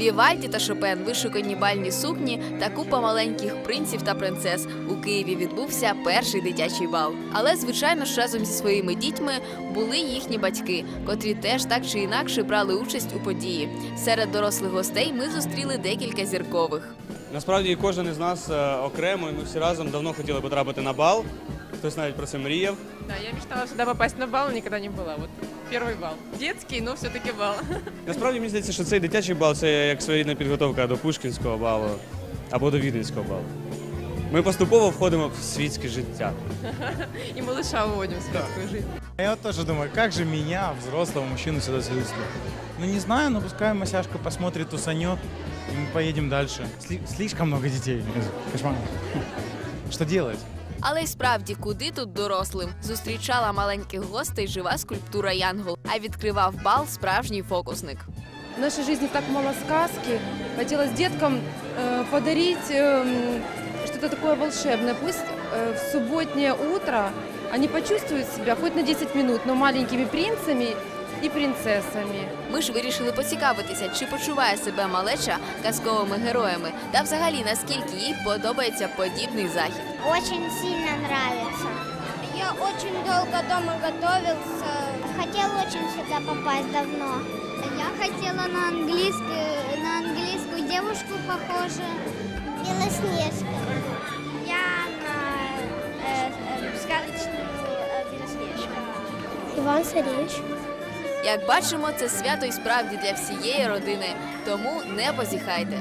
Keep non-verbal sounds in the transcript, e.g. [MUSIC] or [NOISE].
Вівальді та Шопен, вишукані бальні сукні та купа маленьких принців та принцес. У Києві відбувся перший дитячий бал. Але, звичайно ж, разом зі своїми дітьми були їхні батьки, котрі теж так чи інакше брали участь у події. Серед дорослих гостей ми зустріли декілька зіркових. Насправді кожен із нас е, окремо, і ми всі разом давно хотіли потрапити на бал. Хтось навіть про це мріяв. Да, я мечтала сюда попасть на бал, но никогда не была. Вот первый бал. Детский, но все-таки бал. [LAUGHS] Насправді мені здається, що цей дитячий бал це як своєрідна підготовка до Пушкінського балу або до Віденського балу. Ми поступово входимо в світське життя. [LAUGHS] И малыша уводим в светскую жизнь. А Я вот тоже думаю, как же меня, взрослого мужчину, сюда завезли? Ну не знаю, но пускай Масяшка посмотрит, усанет, и мы поедем дальше. Сли- слишком много детей. Кошмар. Что делать? Але й справді, куди тут дорослим? Зустрічала маленьких гостей жива скульптура Янгол, а відкривав бал справжній фокусник. В нашей жизни так мало сказки. Хотелось деткам э, подарить эм, что-то такое волшебное. Пусть э, в субботнее утро они почувствуют себя хоть на 10 минут, но маленькими принцами и принцессами. Ми ж вирішили поцікавитися, чи почуває себе малеча казковими героями, та взагалі наскільки їй подобається подібний захід. Очень сильно нравится. Я очень долго дома готовился. Хотел очень сюда попасть давно. Я хотела на английскую, на английскую девушку похожа. Белоснежка. Я на э, э, сказочную э, Белоснежку. Иван Царевич. Як бачимо, це свято і справді для всієї родини, тому не позіхайте.